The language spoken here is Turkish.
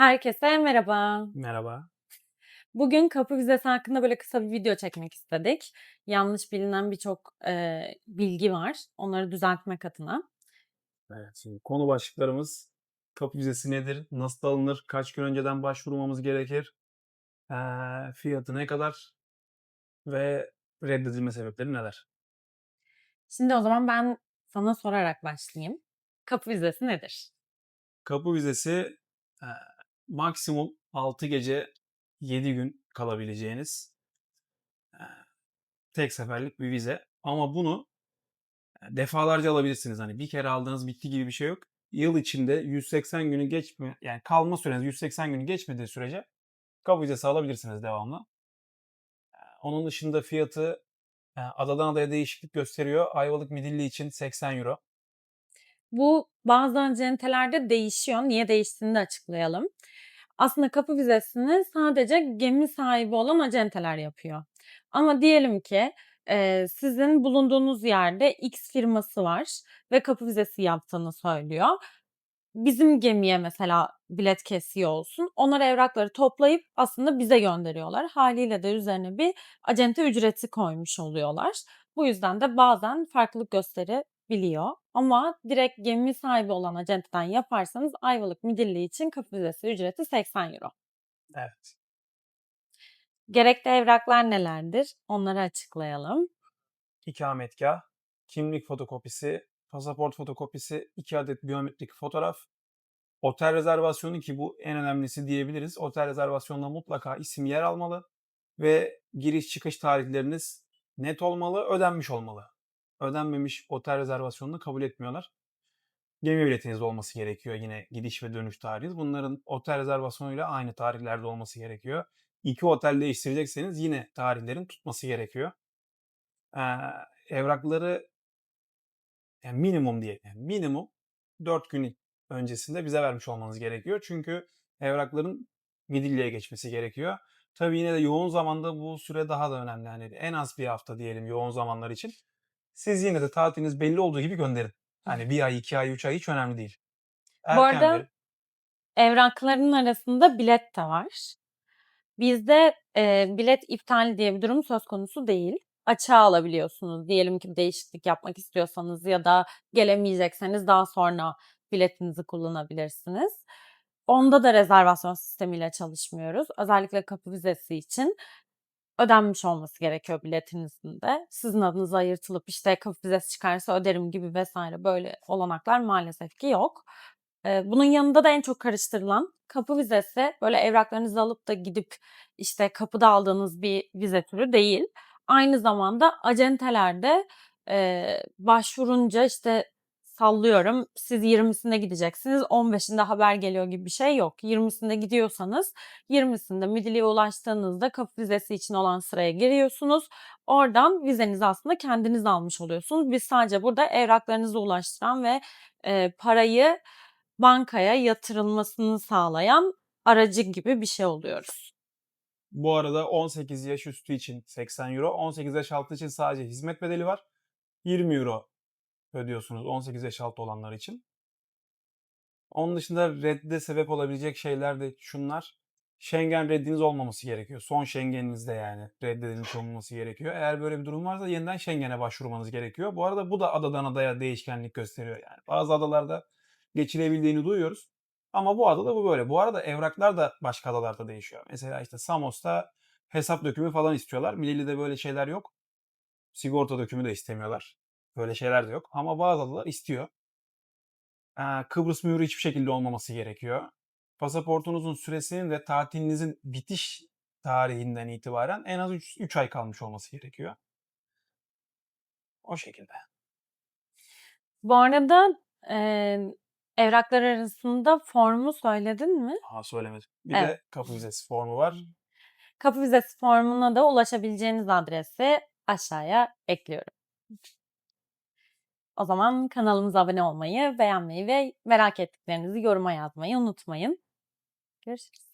Herkese merhaba. Merhaba. Bugün kapı vizesi hakkında böyle kısa bir video çekmek istedik. Yanlış bilinen birçok eee, bilgi var. Onları düzeltmek adına. Evet, şimdi konu başlıklarımız kapı vizesi nedir? Nasıl alınır? Kaç gün önceden başvurmamız gerekir? Eee, fiyatı ne kadar? Ve reddedilme sebepleri neler? Şimdi o zaman ben sana sorarak başlayayım. Kapı vizesi nedir? Kapı vizesi maksimum 6 gece 7 gün kalabileceğiniz tek seferlik bir vize. Ama bunu defalarca alabilirsiniz. Hani bir kere aldığınız bitti gibi bir şey yok. Yıl içinde 180 günü geçme yani kalma süreniz 180 günü geçmediği sürece kapı vizesi alabilirsiniz devamlı. Onun dışında fiyatı adadan adaya değişiklik gösteriyor. Ayvalık Midilli için 80 euro. Bu bazı acentelerde değişiyor. Niye değiştiğini de açıklayalım. Aslında kapı vizesini sadece gemi sahibi olan acenteler yapıyor. Ama diyelim ki e, sizin bulunduğunuz yerde X firması var ve kapı vizesi yaptığını söylüyor. Bizim gemiye mesela bilet kesiyor olsun. Onlar evrakları toplayıp aslında bize gönderiyorlar. Haliyle de üzerine bir acente ücreti koymuş oluyorlar. Bu yüzden de bazen farklılık gösterebiliyor. Ama direkt gemi sahibi olan acenteden yaparsanız Ayvalık Midilli için kapı vizesi ücreti 80 euro. Evet. Gerekli evraklar nelerdir? Onları açıklayalım. İkametgah, kimlik fotokopisi, pasaport fotokopisi, 2 adet biyometrik fotoğraf, otel rezervasyonu ki bu en önemlisi diyebiliriz. Otel rezervasyonunda mutlaka isim yer almalı ve giriş çıkış tarihleriniz net olmalı, ödenmiş olmalı. Ödenmemiş otel rezervasyonunu kabul etmiyorlar. Gemi biletiniz olması gerekiyor yine gidiş ve dönüş tarihiniz. Bunların otel rezervasyonuyla aynı tarihlerde olması gerekiyor. İki otel değiştirecekseniz yine tarihlerin tutması gerekiyor. Ee, evrakları yani minimum diye yani minimum 4 gün öncesinde bize vermiş olmanız gerekiyor. Çünkü evrakların Midilli'ye geçmesi gerekiyor. Tabii yine de yoğun zamanda bu süre daha da önemli. Yani en az bir hafta diyelim yoğun zamanlar için. Siz yine de tatiliniz belli olduğu gibi gönderin. Hani bir ay, iki ay, üç ay hiç önemli değil. Bu Erken arada verin. evrakların arasında bilet de var. Bizde e, bilet iptali diye bir durum söz konusu değil. Açığa alabiliyorsunuz. Diyelim ki değişiklik yapmak istiyorsanız ya da gelemeyecekseniz daha sonra biletinizi kullanabilirsiniz. Onda da rezervasyon sistemiyle çalışmıyoruz. Özellikle kapı vizesi için ödenmiş olması gerekiyor biletinizin de. Sizin adınıza ayırtılıp işte kapı vizesi çıkarsa öderim gibi vesaire böyle olanaklar maalesef ki yok. Bunun yanında da en çok karıştırılan kapı vizesi böyle evraklarınızı alıp da gidip işte kapıda aldığınız bir vize türü değil. Aynı zamanda acentelerde başvurunca işte sallıyorum siz 20'sinde gideceksiniz 15'inde haber geliyor gibi bir şey yok. 20'sinde gidiyorsanız 20'sinde Midilli'ye ulaştığınızda kapı vizesi için olan sıraya giriyorsunuz. Oradan vizenizi aslında kendiniz almış oluyorsunuz. Biz sadece burada evraklarınızı ulaştıran ve e, parayı bankaya yatırılmasını sağlayan aracı gibi bir şey oluyoruz. Bu arada 18 yaş üstü için 80 euro, 18 yaş altı için sadece hizmet bedeli var. 20 euro ödüyorsunuz 18 yaş altı olanlar için. Onun dışında redde sebep olabilecek şeyler de şunlar. Schengen reddiniz olmaması gerekiyor. Son Schengen'inizde yani reddedilmiş olmaması gerekiyor. Eğer böyle bir durum varsa yeniden Schengen'e başvurmanız gerekiyor. Bu arada bu da adadan adaya değişkenlik gösteriyor yani. Bazı adalarda geçilebildiğini duyuyoruz. Ama bu adada bu böyle. Bu arada evraklar da başka adalarda değişiyor. Mesela işte Samos'ta hesap dökümü falan istiyorlar. Milili'de böyle şeyler yok. Sigorta dökümü de istemiyorlar. Böyle şeyler de yok. Ama bazı adalar istiyor. Ee, Kıbrıs mühürü hiçbir şekilde olmaması gerekiyor. Pasaportunuzun süresinin ve tatilinizin bitiş tarihinden itibaren en az 3 ay kalmış olması gerekiyor. O şekilde. Bu arada e, evraklar arasında formu söyledin mi? Ha söylemedim. Bir Evet. de kapı vizesi formu var. Kapı vizesi formuna da ulaşabileceğiniz adresi aşağıya ekliyorum. O zaman kanalımıza abone olmayı, beğenmeyi ve merak ettiklerinizi yoruma yazmayı unutmayın. Görüşürüz.